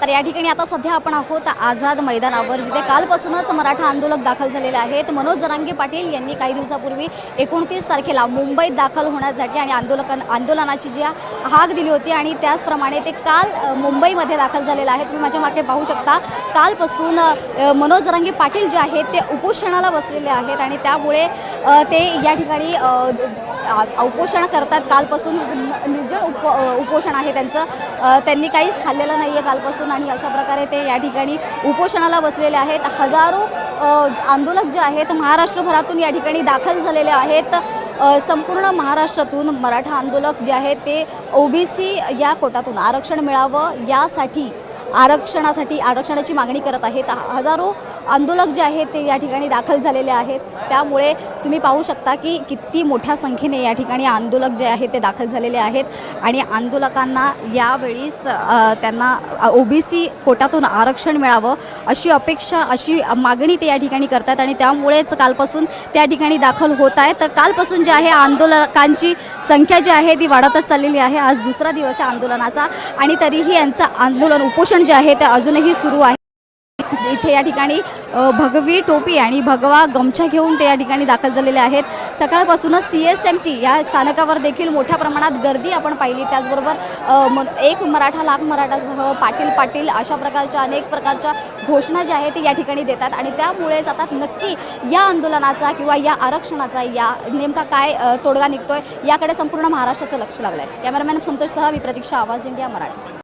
तर या ठिकाणी आता सध्या आपण आहोत आझाद मैदानावर जिथे कालपासूनच मराठा आंदोलक दाखल झालेले आहेत. मनोज जरांगे पाटील यांनी काही दिवसापूर्वी एकोणतीस तारखेला मुंबईत दाखल होण्यासाठी आणि आंदोलक आंदोलनाची जी हाक दिली होती आणि त्याचप्रमाणे ते काल मुंबईमध्ये दाखल झालेलं आहे तुम्ही माझ्या मागे पाहू शकता कालपासून मनोज जरांगे पाटील जे आहेत ते उपोषणाला बसलेले आहेत आणि त्यामुळे ते या ठिकाणी उपोषण करतात कालपासून. निर्जळ उप उपोषण आहे त्यांचं. त्यांनी काहीच खाल्लेलं नाही आहे कालपासून आणि अशा प्रकारे ते या ठिकाणी उपोषणाला बसलेले आहेत. हजारो आंदोलक जे आहेत महाराष्ट्रभरातून या ठिकाणी दाखल झालेले आहेत. संपूर्ण महाराष्ट्रातून मराठा आंदोलक जे आहेत ते ओबीसी या कोटातून आरक्षण मिळावं यासाठी आरक्षणासाठी आरक्षणाची मागणी करत आहेत. हजारो आंदोलक जे आहेत ते या ठिकाणी दाखल झालेले आहेत. त्यामुळे तुम्ही पाहू शकता की किती मोठ्या संख्येने या ठिकाणी आंदोलक जे आहेत ते दाखल झालेले आहेत. आणि आंदोलकांना यावेळीस अ, त्यांना ओबीसी कोटातून आरक्षण मिळावं अशी अपेक्षा अशी मागणी ते या ठिकाणी करतात आणि त्यामुळेच कालपासून त्या ठिकाणी दाखल होत आहे तर कालपासून जे आहे आंदोलकांची संख्या जी आहे ती वाढतच चाललेली आहे. आज दुसरा दिवस आहे आंदोलनाचा. आणि तरीही यांचं आंदोलन उपोषण जे आहे ते अजूनही सुरू आहे. इथे या ठिकाणी भगवी टोपी आणि भगवा गमछा घेऊन ते या ठिकाणी दाखल झालेले आहेत. सकाळपासूनच सी एस एम टी या स्थानकावर देखील मोठ्या प्रमाणात गर्दी आपण पाहिली. त्याचबरोबर एक मराठा लाख मराठासह पाटील पाटील अशा प्रकारच्या अनेक प्रकारच्या घोषणा ज्या आहेत ते या ठिकाणी देतात. आणि त्यामुळेच आता नक्की या आंदोलनाचा किंवा या आरक्षणाचा या नेमका काय तोडगा निघतोय याकडे संपूर्ण महाराष्ट्राचं लक्ष लागलं आहे कॅमेरामॅन संतोषसह मी प्रतीक्षा आवाज इंडिया मराठी.